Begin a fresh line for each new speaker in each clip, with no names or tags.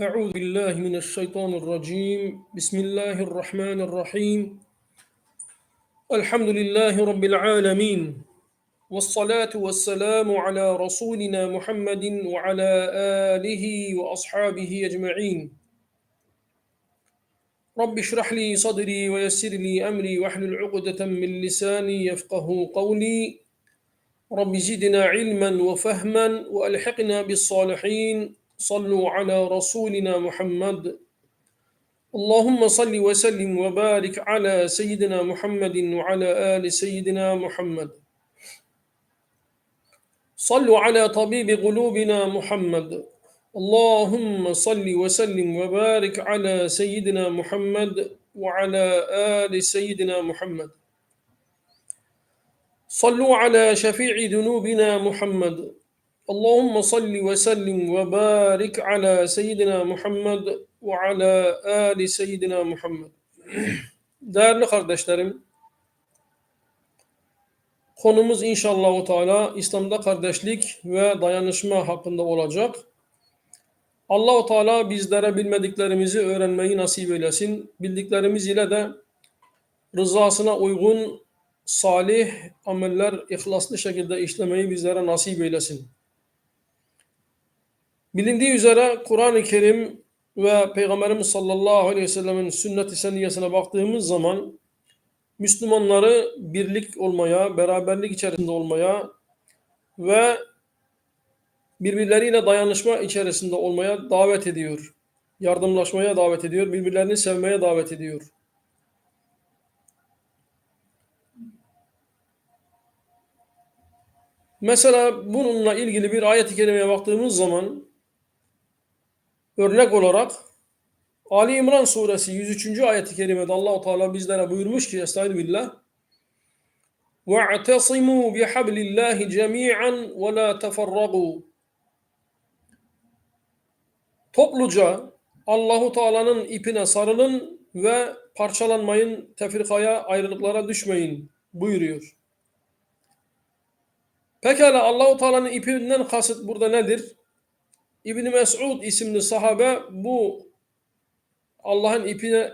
أعوذ بالله من الشيطان الرجيم. بسم الله الرحمن الرحيم. الحمد لله رب العالمين والصلاة والسلام على رسولنا محمد وعلى آله وأصحابه أجمعين. رب اشرح لي صدري ويسر لي أمري واحلل عقدة من لساني يفقه قولي. رب زدنا علما وفهما وألحقنا بالصالحين. صلوا على رسولنا محمد. اللهم صل وسلم وبارك على سيدنا محمد وعلى آل سيدنا محمد. صلوا على طبيب قلوبنا محمد. اللهم صل وسلم وبارك على سيدنا محمد وعلى آل سيدنا محمد. صلوا على شفيع ذنوبنا محمد. Allahümme salli ve sellim ve barik ala seyyidina Muhammed ve ala ali seyyidina Muhammed. Değerli kardeşlerim, konumuz inşallah Teala İslam'da kardeşlik ve dayanışma hakkında olacak. Allahu Teala bizlere bilmediklerimizi öğrenmeyi nasip eylesin. Bildiklerimiz ile de rızasına uygun salih ameller ihlaslı şekilde işlemeyi bizlere nasip eylesin. Bilindiği üzere Kur'an-ı Kerim ve Peygamberimiz sallallahu aleyhi ve sellemin sünnet-i seniyyesine baktığımız zaman Müslümanları birlik olmaya, beraberlik içerisinde olmaya ve birbirleriyle dayanışma içerisinde olmaya davet ediyor. Yardımlaşmaya davet ediyor, birbirlerini sevmeye davet ediyor. Mesela bununla ilgili bir ayet-i kerimeye baktığımız zaman örnek olarak Ali İmran suresi 103. ayet-i kerimede Allahu Teala bizlere buyurmuş ki Estağfirullah وَاعْتَصِمُوا بِحَبْلِ اللّٰهِ جَمِيعًا وَلَا تَفَرَّقُوا Topluca Allahu Teala'nın ipine sarılın ve parçalanmayın, tefrikaya, ayrılıklara düşmeyin buyuruyor. Pekala Allahu Teala'nın ipinden kasıt burada nedir? İbn Mes'ud isimli sahabe bu Allah'ın ipine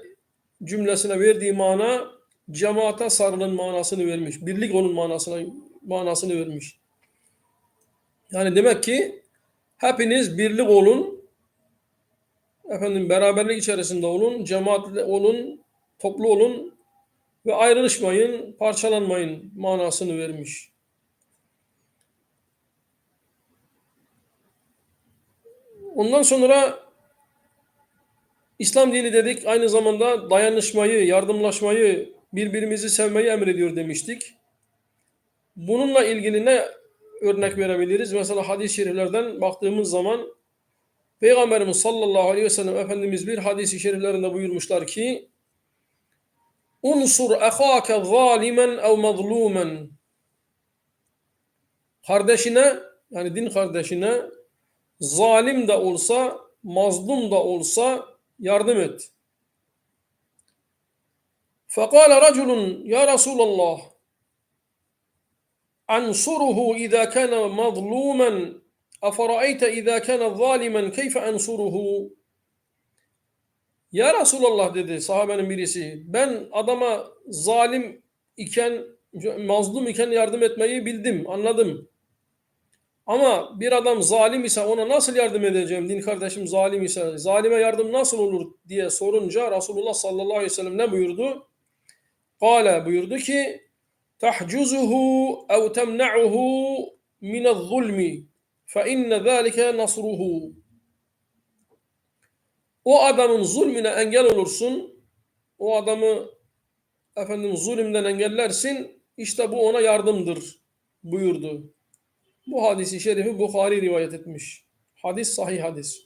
cümlesine verdiği mana cemaate sarılın manasını vermiş. Birlik olun manasına manasını vermiş. Yani demek ki hepiniz birlik olun. Efendim beraberlik içerisinde olun, cemaatle olun, toplu olun ve ayrılışmayın, parçalanmayın manasını vermiş. Ondan sonra İslam dini dedik aynı zamanda dayanışmayı, yardımlaşmayı, birbirimizi sevmeyi emrediyor demiştik. Bununla ilgili ne örnek verebiliriz? Mesela hadis-i şeriflerden baktığımız zaman Peygamberimiz sallallahu aleyhi ve sellem Efendimiz bir hadis-i şeriflerinde buyurmuşlar ki Unsur ehake zalimen ev mazlumen Kardeşine yani din kardeşine zalim de olsa, mazlum da olsa yardım et. Fekale raculun ya Resulallah ansuruhu izâ kâne mazlûmen efera'eyte izâ kâne zâlimen keyfe ansuruhu Ya Resulallah dedi sahabenin birisi ben adama zalim iken mazlum iken yardım etmeyi bildim anladım. Ama bir adam zalim ise ona nasıl yardım edeceğim? Din kardeşim zalim ise zalime yardım nasıl olur diye sorunca Resulullah sallallahu aleyhi ve sellem ne buyurdu? Kale buyurdu ki tahcuzuhu ev temna'uhu minel zulmi fe inne zâlike nasruhu o adamın zulmüne engel olursun. O adamı efendim zulümden engellersin. İşte bu ona yardımdır buyurdu. Bu hadisi şerifi Bukhari rivayet etmiş. Hadis sahih hadis.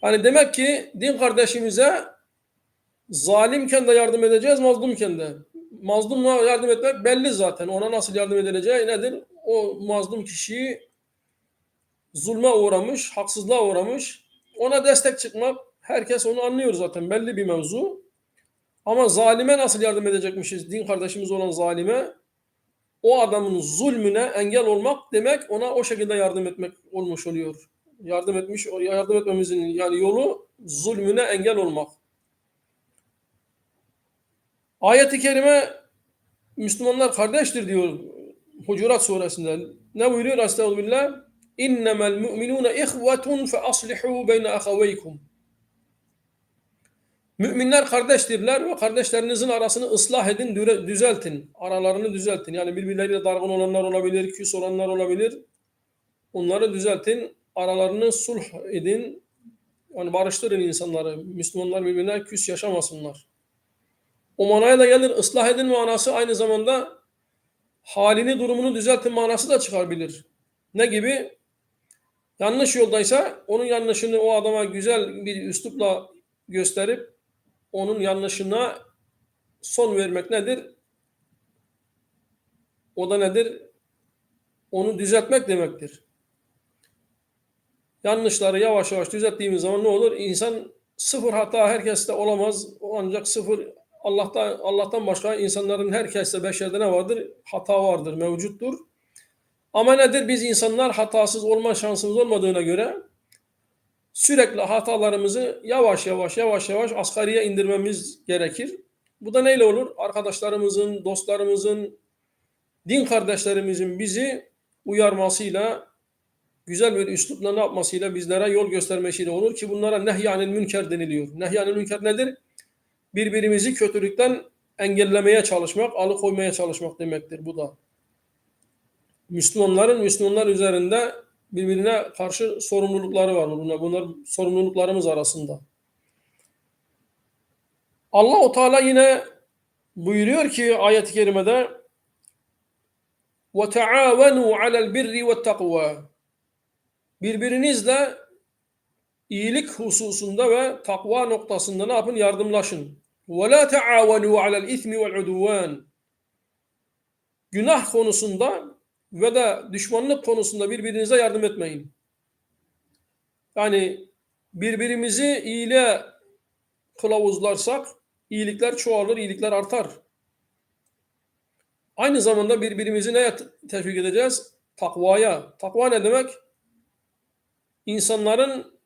Hani demek ki din kardeşimize zalimken de yardım edeceğiz, mazlumken de. Mazlumla yardım etmek belli zaten. Ona nasıl yardım edileceği nedir? O mazlum kişiyi zulme uğramış, haksızlığa uğramış. Ona destek çıkmak, herkes onu anlıyor zaten. Belli bir mevzu. Ama zalime nasıl yardım edecekmişiz? Din kardeşimiz olan zalime o adamın zulmüne engel olmak demek ona o şekilde yardım etmek olmuş oluyor. yardım etmiş, yardım etmemizin yani yolu zulmüne engel olmak. Ayet-i kerime Müslümanlar kardeştir diyor Hucurat suresinde. Ne buyuruyor? Estağfirullah. İnnemel mu'minune ihvetun fe aslihu beyne ahaveykum. Müminler kardeştirler ve kardeşlerinizin arasını ıslah edin, düzeltin. Aralarını düzeltin. Yani birbirleriyle dargın olanlar olabilir, küs olanlar olabilir. Onları düzeltin. Aralarını sulh edin. Yani barıştırın insanları. Müslümanlar birbirine küs yaşamasınlar. O manaya da gelir. ıslah edin manası aynı zamanda halini, durumunu düzeltin manası da çıkabilir. Ne gibi? Yanlış yoldaysa onun yanlışını o adama güzel bir üslupla gösterip onun yanlışına son vermek nedir? O da nedir? Onu düzeltmek demektir. Yanlışları yavaş yavaş düzelttiğimiz zaman ne olur? İnsan sıfır hata herkeste olamaz. Ancak sıfır Allah'tan Allah'tan başka insanların herkeste beşerde ne vardır? Hata vardır, mevcuttur. Ama nedir? Biz insanlar hatasız olma şansımız olmadığına göre sürekli hatalarımızı yavaş yavaş yavaş yavaş asgariye indirmemiz gerekir. Bu da neyle olur? Arkadaşlarımızın, dostlarımızın, din kardeşlerimizin bizi uyarmasıyla, güzel bir üslupla ne yapmasıyla bizlere yol göstermesiyle olur ki bunlara nehyanil münker deniliyor. Nehyanil münker nedir? Birbirimizi kötülükten engellemeye çalışmak, alıkoymaya çalışmak demektir bu da. Müslümanların Müslümanlar üzerinde birbirine karşı sorumlulukları var. Bunlar, bunlar sorumluluklarımız arasında. Allah-u Teala yine buyuruyor ki ayet-i kerimede وَتَعَاوَنُوا عَلَى الْبِرِّ وَالتَّقْوَى Birbirinizle iyilik hususunda ve takva noktasında ne yapın? Yardımlaşın. وَلَا تَعَاوَنُوا عَلَى الْاِثْمِ وَالْعُدُوَانِ Günah konusunda ve de düşmanlık konusunda birbirinize yardım etmeyin. Yani birbirimizi iyiliğe kılavuzlarsak iyilikler çoğalır, iyilikler artar. Aynı zamanda birbirimizi neye teşvik edeceğiz? Takvaya. Takva ne demek? İnsanların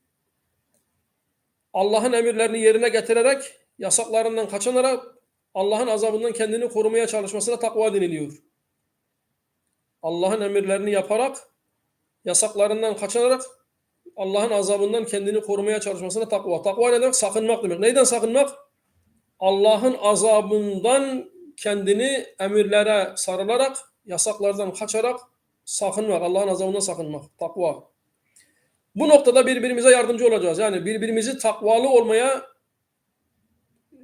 Allah'ın emirlerini yerine getirerek, yasaklarından kaçınarak Allah'ın azabından kendini korumaya çalışmasına takva deniliyor. Allah'ın emirlerini yaparak, yasaklarından kaçınarak Allah'ın azabından kendini korumaya çalışmasına takva. Takva ne demek? Sakınmak demek. Neyden sakınmak? Allah'ın azabından kendini emirlere sarılarak, yasaklardan kaçarak sakınmak. Allah'ın azabından sakınmak. Takva. Bu noktada birbirimize yardımcı olacağız. Yani birbirimizi takvalı olmaya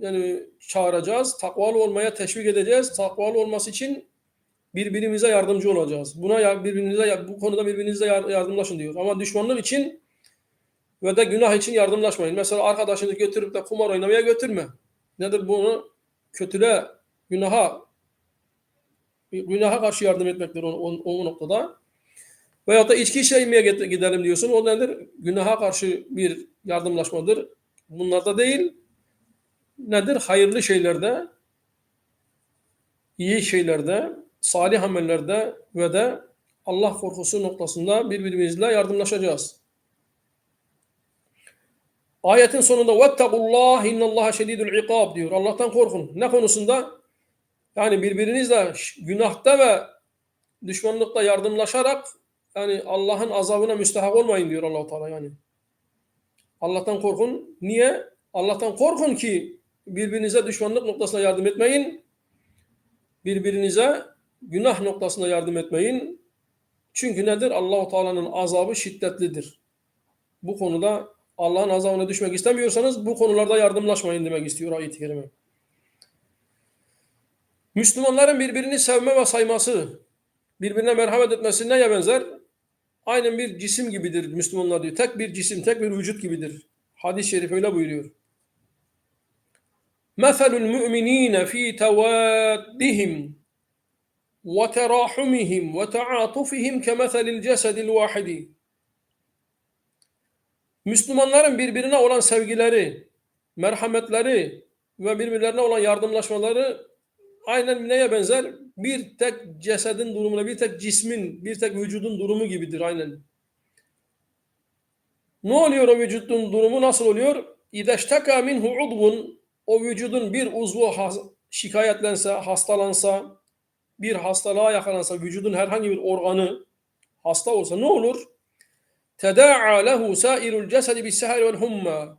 yani çağıracağız. Takvalı olmaya teşvik edeceğiz. Takvalı olması için birbirimize yardımcı olacağız. Buna birbirinize bu konuda birbirinize yardımlaşın diyor. Ama düşmanlık için ve de günah için yardımlaşmayın. Mesela arkadaşını götürüp de kumar oynamaya götürme. Nedir bunu? Kötüle, günaha günaha karşı yardım etmektir o, o, o noktada. Veyahut da içki içmeye gidelim diyorsun. O nedir? Günaha karşı bir yardımlaşmadır. Bunlarda değil. Nedir? Hayırlı şeylerde, iyi şeylerde, salih amellerde ve de Allah korkusu noktasında birbirimizle yardımlaşacağız. Ayetin sonunda vettekullah innallaha şedidul ikab diyor. Allah'tan korkun. Ne konusunda? Yani birbirinizle günahta ve düşmanlıkta yardımlaşarak yani Allah'ın azabına müstehak olmayın diyor Allahu Teala yani. Allah'tan korkun. Niye? Allah'tan korkun ki birbirinize düşmanlık noktasına yardım etmeyin. Birbirinize günah noktasında yardım etmeyin. Çünkü nedir? Allahu Teala'nın azabı şiddetlidir. Bu konuda Allah'ın azabına düşmek istemiyorsanız bu konularda yardımlaşmayın demek istiyor ayet-i kerime. Müslümanların birbirini sevme ve sayması, birbirine merhamet etmesi neye benzer? Aynen bir cisim gibidir Müslümanlar diyor. Tek bir cisim, tek bir vücut gibidir. Hadis-i şerif öyle buyuruyor. مَثَلُ الْمُؤْمِنِينَ ف۪ي تَوَادِّهِمْ وَتَرَاحُمِهِمْ وَتَعَاطُفِهِمْ كَمَثَلِ الْجَسَدِ الْوَاحِدِ Müslümanların birbirine olan sevgileri, merhametleri ve birbirlerine olan yardımlaşmaları aynen neye benzer? Bir tek cesedin durumuna, bir tek cismin, bir tek vücudun durumu gibidir aynen. Ne oluyor o vücudun durumu nasıl oluyor? İdeşteka minhu udvun o vücudun bir uzvu has- şikayetlense, hastalansa, bir hastalığa yakalansa, vücudun herhangi bir organı hasta olsa ne olur? Teda'a lehu sairul cesedi bis seheri vel humma.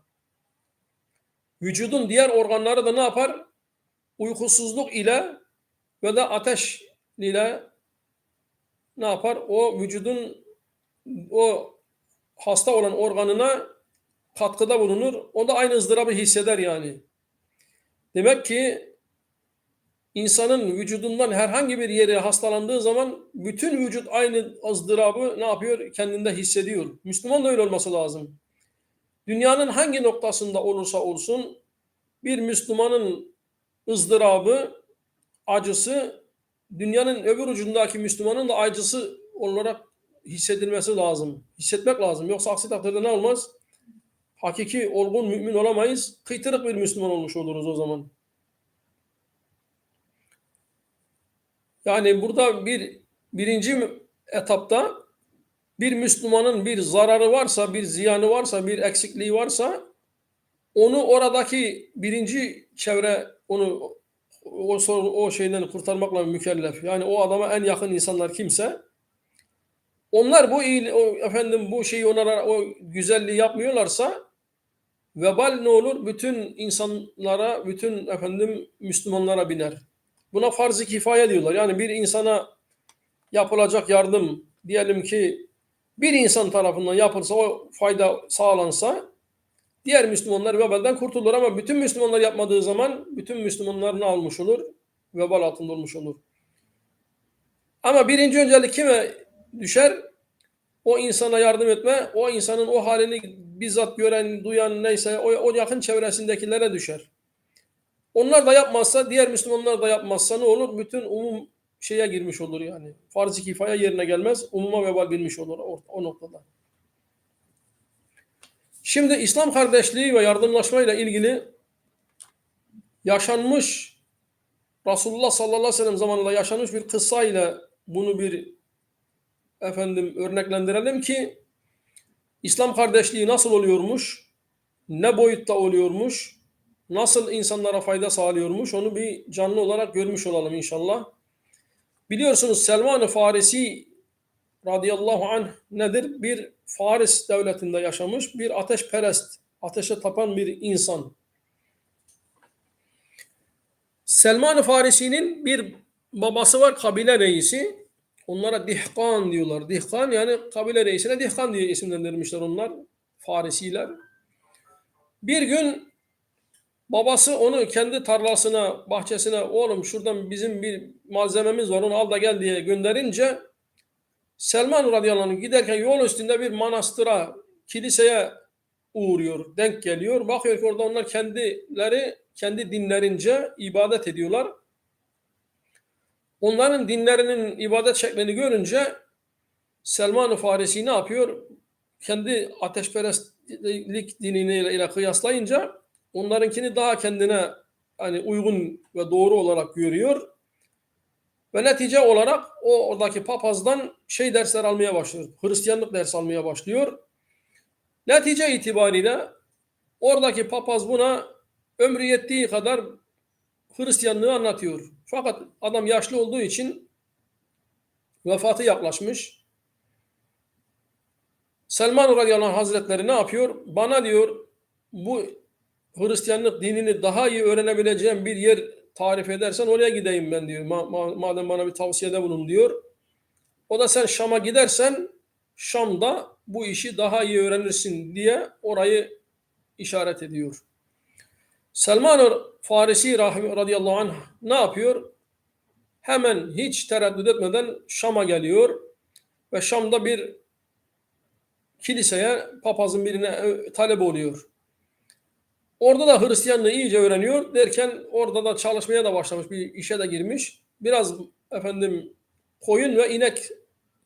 Vücudun diğer organları da ne yapar? Uykusuzluk ile ve de ateş ile ne yapar? O vücudun o hasta olan organına katkıda bulunur. O da aynı ızdırabı hisseder yani. Demek ki insanın vücudundan herhangi bir yeri hastalandığı zaman bütün vücut aynı ızdırabı ne yapıyor? Kendinde hissediyor. Müslüman da öyle olması lazım. Dünyanın hangi noktasında olursa olsun bir Müslümanın ızdırabı, acısı dünyanın öbür ucundaki Müslümanın da acısı olarak hissedilmesi lazım. Hissetmek lazım. Yoksa aksi takdirde ne olmaz? Hakiki olgun mümin olamayız. Kıytırık bir Müslüman olmuş oluruz o zaman. Yani burada bir birinci etapta bir Müslümanın bir zararı varsa, bir ziyanı varsa, bir eksikliği varsa onu oradaki birinci çevre onu o, o şeyden kurtarmakla mükellef. Yani o adama en yakın insanlar kimse onlar bu iyi, o, efendim bu şeyi onlara o güzelliği yapmıyorlarsa vebal ne olur? Bütün insanlara, bütün efendim Müslümanlara biner. Buna farz-ı kifaye diyorlar. Yani bir insana yapılacak yardım diyelim ki bir insan tarafından yapılsa o fayda sağlansa diğer Müslümanlar vebalden kurtulur ama bütün Müslümanlar yapmadığı zaman bütün Müslümanlar ne almış olur? Vebal altında olmuş olur. Ama birinci öncelik kime düşer? O insana yardım etme, o insanın o halini bizzat gören, duyan neyse o, o yakın çevresindekilere düşer. Onlar da yapmazsa, diğer Müslümanlar da yapmazsa ne olur? Bütün umum şeye girmiş olur yani. Farz-ı kifaya yerine gelmez, umuma vebal binmiş olur o, o noktada. Şimdi İslam kardeşliği ve yardımlaşmayla ilgili yaşanmış Resulullah sallallahu aleyhi ve sellem zamanında yaşanmış bir kıssa ile bunu bir efendim örneklendirelim ki İslam kardeşliği nasıl oluyormuş, ne boyutta oluyormuş, nasıl insanlara fayda sağlıyormuş onu bir canlı olarak görmüş olalım inşallah. Biliyorsunuz Selman-ı Farisi radıyallahu anh nedir? Bir Faris devletinde yaşamış bir ateşperest, ateşe tapan bir insan. Selman-ı Farisi'nin bir babası var kabile reisi. Onlara Dihkan diyorlar. Dihkan yani kabile reisine Dihkan diye isimlendirmişler onlar. Farisiler. Bir gün babası onu kendi tarlasına, bahçesine oğlum şuradan bizim bir malzememiz var onu al da gel diye gönderince Selman radıyallahu anh giderken yol üstünde bir manastıra, kiliseye uğruyor, denk geliyor. Bakıyor ki orada onlar kendileri kendi dinlerince ibadet ediyorlar. Onların dinlerinin ibadet şeklini görünce Selman-ı Farisi ne yapıyor? Kendi ateşperestlik diniyle ile kıyaslayınca onlarınkini daha kendine hani uygun ve doğru olarak görüyor. Ve netice olarak o oradaki papazdan şey dersler almaya başlıyor. Hristiyanlık ders almaya başlıyor. Netice itibariyle oradaki papaz buna ömrü yettiği kadar Hristiyanlığı anlatıyor. Fakat adam yaşlı olduğu için vefatı yaklaşmış. Selman radıyallahu anh hazretleri ne yapıyor? Bana diyor bu Hristiyanlık dinini daha iyi öğrenebileceğim bir yer tarif edersen oraya gideyim ben diyor. Ma- ma- madem bana bir tavsiyede bulun diyor. O da sen Şam'a gidersen Şam'da bu işi daha iyi öğrenirsin diye orayı işaret ediyor. Selman Farisi radıyallahu anh ne yapıyor? Hemen hiç tereddüt etmeden Şam'a geliyor ve Şam'da bir kiliseye papazın birine e, talep oluyor. Orada da Hristiyanlığı iyice öğreniyor derken orada da çalışmaya da başlamış bir işe de girmiş. Biraz efendim koyun ve inek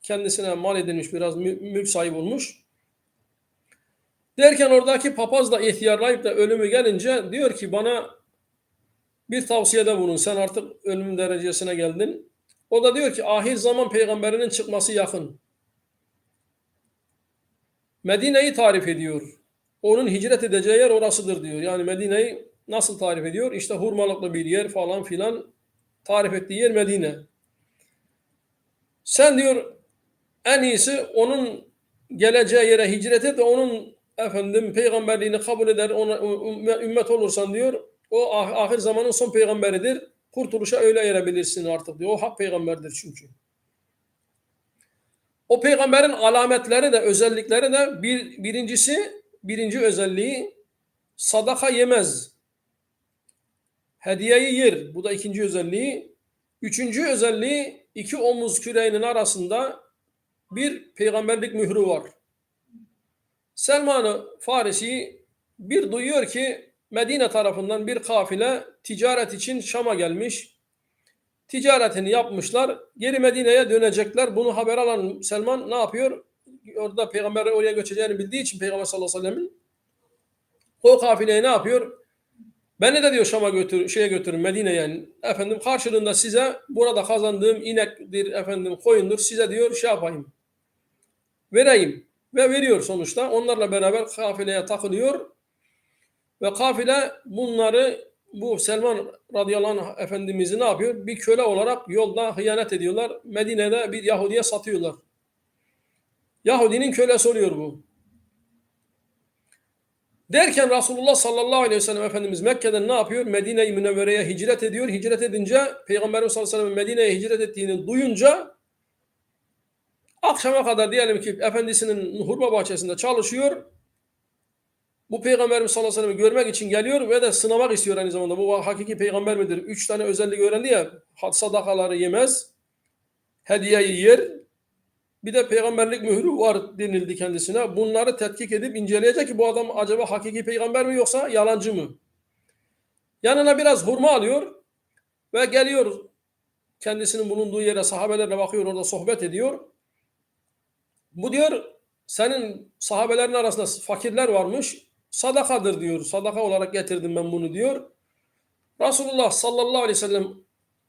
kendisine mal edilmiş biraz mü- mülk sahibi olmuş. Derken oradaki papaz da ihtiyarlayıp da ölümü gelince diyor ki bana bir tavsiyede bulun. Sen artık ölüm derecesine geldin. O da diyor ki ahir zaman peygamberinin çıkması yakın. Medine'yi tarif ediyor. Onun hicret edeceği yer orasıdır diyor. Yani Medine'yi nasıl tarif ediyor? İşte hurmalıklı bir yer falan filan tarif ettiği yer Medine. Sen diyor en iyisi onun geleceği yere hicret et de onun efendim peygamberliğini kabul eder ona ümme- ümmet olursan diyor o ah- ahir zamanın son peygamberidir. Kurtuluşa öyle erebilirsin artık diyor. O hak peygamberdir çünkü. O peygamberin alametleri de özellikleri de bir, birincisi birinci özelliği sadaka yemez. Hediyeyi yer. Bu da ikinci özelliği. Üçüncü özelliği iki omuz küreğinin arasında bir peygamberlik mührü var. Selman-ı Farisi bir duyuyor ki Medine tarafından bir kafile ticaret için Şam'a gelmiş. Ticaretini yapmışlar. Geri Medine'ye dönecekler. Bunu haber alan Selman ne yapıyor? Orada peygamber oraya göçeceğini bildiği için peygamber sallallahu aleyhi ve sellem'in o kafileyi ne yapıyor? Beni de diyor Şam'a götür, şeye götürün Medine'ye. Yani. Efendim karşılığında size burada kazandığım inekdir, efendim koyundur. Size diyor şey yapayım. Vereyim. Ve veriyor sonuçta. Onlarla beraber kafileye takılıyor. Ve kafile bunları bu Selman radıyallahu anh efendimizi ne yapıyor? Bir köle olarak yolda hıyanet ediyorlar. Medine'de bir Yahudi'ye satıyorlar. Yahudinin kölesi oluyor bu. Derken Resulullah sallallahu aleyhi ve sellem Efendimiz Mekke'den ne yapıyor? Medine-i Münevvere'ye hicret ediyor. Hicret edince Peygamberimiz sallallahu aleyhi ve sellem Medine'ye hicret ettiğini duyunca akşama kadar diyelim ki efendisinin hurma bahçesinde çalışıyor. Bu Peygamberimiz sallallahu aleyhi ve sellem'i görmek için geliyor ve de sınamak istiyor aynı zamanda. Bu hakiki peygamber midir? Üç tane özellik öğrendi ya. Sadakaları yemez, hediyeyi yer, bir de peygamberlik mührü var denildi kendisine. Bunları tetkik edip inceleyecek ki bu adam acaba hakiki peygamber mi yoksa yalancı mı? Yanına biraz hurma alıyor ve geliyor kendisinin bulunduğu yere sahabelerle bakıyor orada sohbet ediyor. Bu diyor senin sahabelerin arasında fakirler varmış. Sadakadır diyor. Sadaka olarak getirdim ben bunu diyor. Resulullah sallallahu aleyhi ve sellem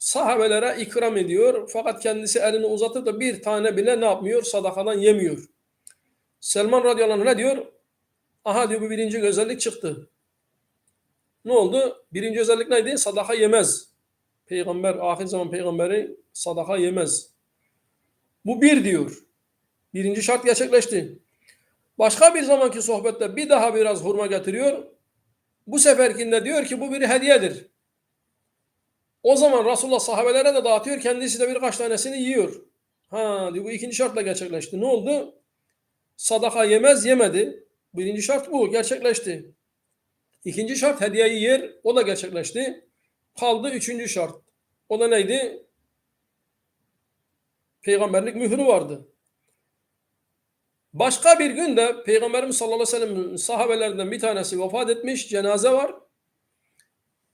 sahabelere ikram ediyor. Fakat kendisi elini uzatıp da bir tane bile ne yapmıyor? Sadakadan yemiyor. Selman radıyallahu ne diyor? Aha diyor bu birinci özellik çıktı. Ne oldu? Birinci özellik neydi? Sadaka yemez. Peygamber, ahir zaman peygamberi sadaka yemez. Bu bir diyor. Birinci şart gerçekleşti. Başka bir zamanki sohbette bir daha biraz hurma getiriyor. Bu seferkinde diyor ki bu bir hediyedir. O zaman Resulullah sahabelere de dağıtıyor. Kendisi de birkaç tanesini yiyor. Ha diyor bu ikinci şartla gerçekleşti. Ne oldu? Sadaka yemez yemedi. Birinci şart bu. Gerçekleşti. İkinci şart hediyeyi yer. O da gerçekleşti. Kaldı üçüncü şart. O da neydi? Peygamberlik mührü vardı. Başka bir günde Peygamberimiz sallallahu aleyhi ve sellem sahabelerinden bir tanesi vefat etmiş. Cenaze var.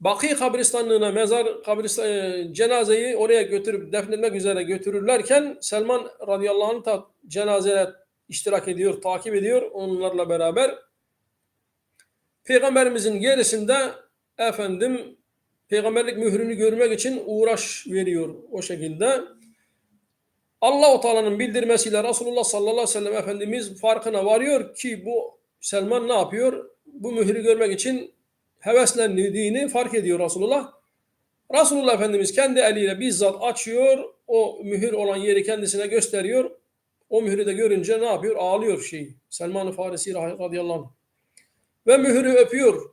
Baki kabristanlığına mezar kabristan, e, cenazeyi oraya götürüp defnetmek üzere götürürlerken Selman radıyallahu anh da cenazeye iştirak ediyor, takip ediyor onlarla beraber. Peygamberimizin gerisinde efendim peygamberlik mührünü görmek için uğraş veriyor o şekilde. Allah-u Teala'nın bildirmesiyle Resulullah sallallahu aleyhi ve sellem Efendimiz farkına varıyor ki bu Selman ne yapıyor? Bu mührü görmek için heveslendiğini fark ediyor Resulullah. Resulullah Efendimiz kendi eliyle bizzat açıyor. O mühür olan yeri kendisine gösteriyor. O mührü de görünce ne yapıyor? Ağlıyor şey. Selman-ı Farisi radıyallahu anh. Ve mührü öpüyor.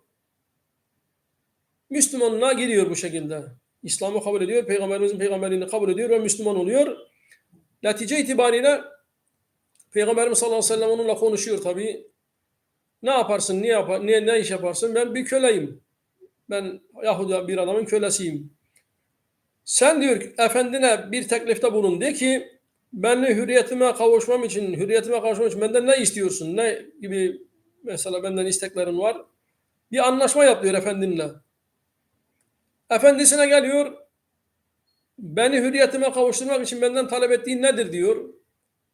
Müslümanlığa giriyor bu şekilde. İslam'ı kabul ediyor. Peygamberimizin peygamberliğini kabul ediyor ve Müslüman oluyor. Netice itibariyle Peygamberimiz sallallahu aleyhi ve sellem onunla konuşuyor tabii. Ne yaparsın, ne yapar, ne, ne iş yaparsın? Ben bir köleyim. Ben Yahudi bir adamın kölesiyim. Sen diyor efendine bir teklifte bulun. De ki ben hürriyetime kavuşmam için, hürriyetime kavuşmam için benden ne istiyorsun? Ne gibi mesela benden isteklerin var? Bir anlaşma yap diyor efendinle. Efendisine geliyor. Beni hürriyetime kavuşturmak için benden talep ettiğin nedir diyor.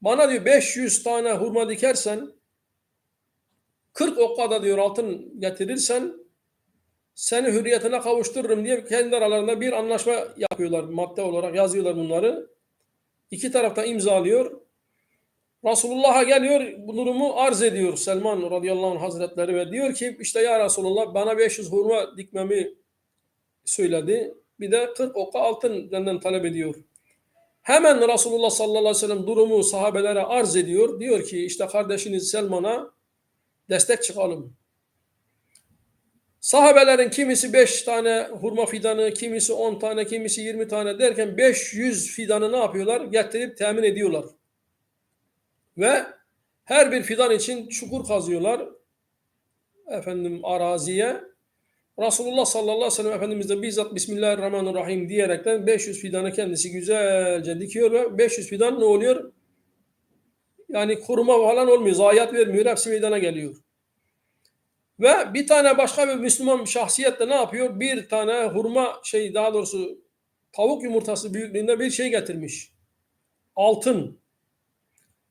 Bana diyor 500 tane hurma dikersen 40 okkada diyor altın getirirsen seni hürriyetine kavuştururum diye kendi aralarında bir anlaşma yapıyorlar madde olarak yazıyorlar bunları. İki tarafta imzalıyor. Resulullah'a geliyor bu durumu arz ediyor Selman radıyallahu anh hazretleri ve diyor ki işte ya Resulullah bana 500 hurma dikmemi söyledi. Bir de 40 oka altın benden talep ediyor. Hemen Resulullah sallallahu aleyhi ve sellem durumu sahabelere arz ediyor. Diyor ki işte kardeşiniz Selman'a destek çıkalım. Sahabelerin kimisi 5 tane hurma fidanı, kimisi 10 tane, kimisi 20 tane derken 500 fidanı ne yapıyorlar? Getirip temin ediyorlar. Ve her bir fidan için çukur kazıyorlar. Efendim araziye. Resulullah sallallahu aleyhi ve sellem Efendimiz de bizzat Bismillahirrahmanirrahim diyerekten 500 fidanı kendisi güzelce dikiyor ve 500 fidan ne oluyor? Yani kuruma falan olmuyor, zayiat vermiyor, hepsi meydana geliyor. Ve bir tane başka bir Müslüman şahsiyet de ne yapıyor? Bir tane hurma şey daha doğrusu tavuk yumurtası büyüklüğünde bir şey getirmiş. Altın.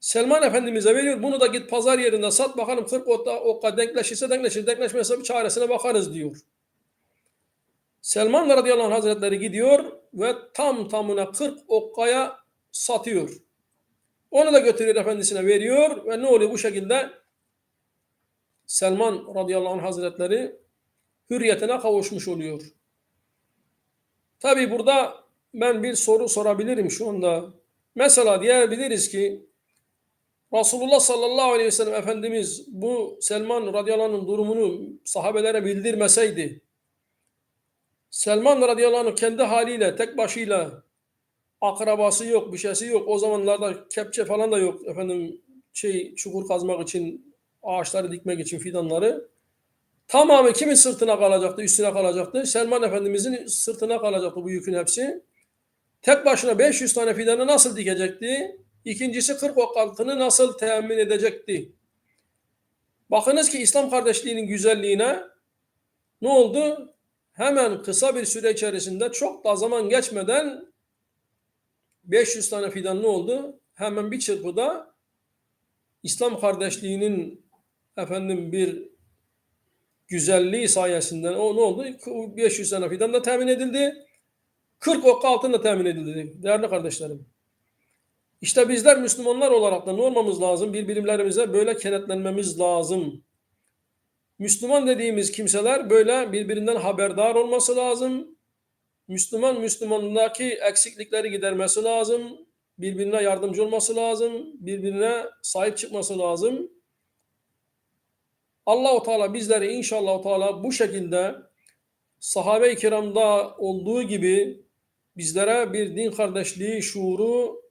Selman Efendimiz'e veriyor. Bunu da git pazar yerinde sat bakalım 40 okka, okka denkleşirse denkleşir. Denkleşmezse bir çaresine bakarız diyor. Selman radıyallahu anh hazretleri gidiyor ve tam tamına 40 okkaya satıyor. Onu da götürüyor efendisine veriyor ve ne oluyor bu şekilde Selman radıyallahu anh hazretleri hürriyetine kavuşmuş oluyor. Tabi burada ben bir soru sorabilirim şu anda. Mesela diyebiliriz ki Resulullah sallallahu aleyhi ve sellem Efendimiz bu Selman radıyallahu anh'ın durumunu sahabelere bildirmeseydi Selman radıyallahu anh kendi haliyle tek başıyla akrabası yok, bir şeysi yok. O zamanlarda kepçe falan da yok. Efendim şey çukur kazmak için, ağaçları dikmek için fidanları. Tamamı kimin sırtına kalacaktı, üstüne kalacaktı? Selman Efendimizin sırtına kalacaktı bu yükün hepsi. Tek başına 500 tane fidanı nasıl dikecekti? İkincisi 40 ok altını nasıl temin edecekti? Bakınız ki İslam kardeşliğinin güzelliğine ne oldu? Hemen kısa bir süre içerisinde çok da zaman geçmeden 500 tane fidan ne oldu? Hemen bir çırpıda İslam kardeşliğinin efendim bir güzelliği sayesinde o ne oldu? 500 tane fidan da temin edildi. 40 okka altın da temin edildi değerli kardeşlerim. İşte bizler Müslümanlar olarak da ne olmamız lazım? Birbirlerimize böyle kenetlenmemiz lazım. Müslüman dediğimiz kimseler böyle birbirinden haberdar olması lazım. Müslüman Müslümandaki eksiklikleri gidermesi lazım. Birbirine yardımcı olması lazım. Birbirine sahip çıkması lazım. Allahu Teala bizleri inşallah Teala bu şekilde sahabe-i kiramda olduğu gibi bizlere bir din kardeşliği şuuru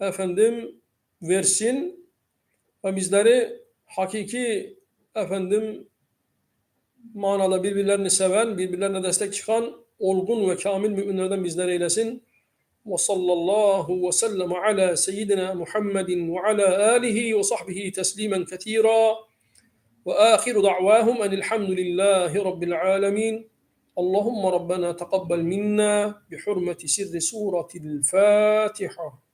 efendim versin ve bizleri hakiki efendim manada birbirlerini seven, birbirlerine destek çıkan olgun ve kamil müminlerden bizleri eylesin. Ve sallallahu ve sellem ala seyyidina Muhammedin ve ala alihi ve sahbihi teslimen ketira. Ve ahiru da'vahum enilhamdülillahi rabbil alemin. اللهم ربنا تقبل منا بحرمة سر سورة الفاتحة